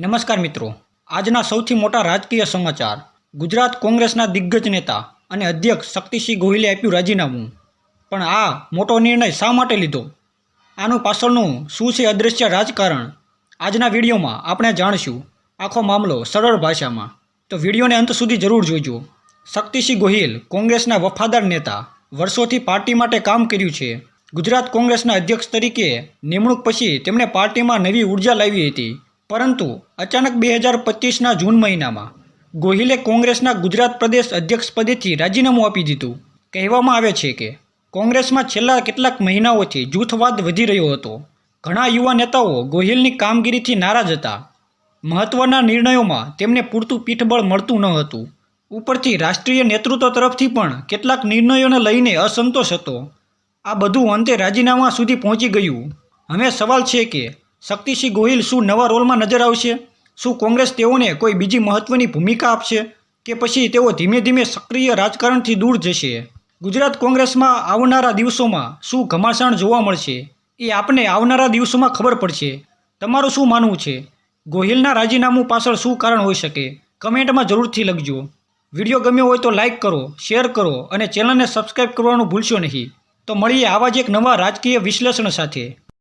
નમસ્કાર મિત્રો. આજના સૌથી મોટા રાજકીય સમાચાર. ગુજરાત કોંગ્રેસના દિગ્ગજ નેતા અને અધ્યક્ષ શક્તિસિંહ ગોહિલે આપ્યું રાજીનામું. પણ આ મોટો નિર્ણય શા માટે લીધો? આનું પાછળનું શું છે અદૃશ્ય રાજકારણ? આજના વિડીયોમાં આપણે જાણશું આખો મામલો સરળ ભાષામાં. તો વિડીયોને અંત સુધી જરૂર જોઈજો શક્તિસિંહ ગોહિલ કોંગ્રેસના વફાદાર નેતા, વર્ષોથી પાર્ટી માટે કામ કર્યું છે. ગુજરાત કોંગ્રેસના અધ્યક્ષ તરીકે નિમણૂક પછી તેમણે પાર્ટીમાં નવી ઊર્જા લાવી હતી. પરંતુ અચાનક બે હજાર પચીસના જૂન મહિનામાં ગોહિલે કોંગ્રેસના ગુજરાત પ્રદેશ અધ્યક્ષ પદેથી રાજીનામું આપી દીધું. કહેવામાં આવે છે કે કોંગ્રેસમાં છેલ્લા કેટલાક મહિનાઓથી જૂથવાદ વધી રહ્યો હતો. ઘણા યુવા નેતાઓ ગોહિલની કામગીરીથી નારાજ હતા. મહત્વના નિર્ણયોમાં તેમને પૂરતું પીઠબળ મળતું ન હતું. ઉપરથી રાષ્ટ્રીય નેતૃત્વ તરફથી પણ કેટલાક નિર્ણયોને લઈને અસંતોષ હતો. આ બધું અંતે રાજીનામા સુધી પહોંચી ગયું. હવે સવાલ છે કે શક્તિસિંહ ગોહિલ શું નવા રોલમાં નજર આવશે? શું કોંગ્રેસ તેઓને કોઈ બીજી મહત્વની ભૂમિકા આપશે? કે પછી તેઓ ધીમે ધીમે સક્રિય રાજકારણથી દૂર જશે? ગુજરાત કોંગ્રેસમાં આવનારા દિવસોમાં શું ઘમાસાણ જોવા મળશે? એ આપને આવનારા દિવસોમાં ખબર પડશે. તમારું શું માનવું છે? ગોહિલના રાજીનામું પાછળ શું કારણ હોઈ શકે? કમેન્ટમાં જરૂરથી લખજો. વીડિયો ગમ્યો હોય તો લાઇક કરો, શેર કરો અને ચેનલને સબસ્ક્રાઈબ કરવાનું ભૂલશો નહીં. તો મળીએ આવા જ એક નવા રાજકીય વિશ્લેષણ સાથે.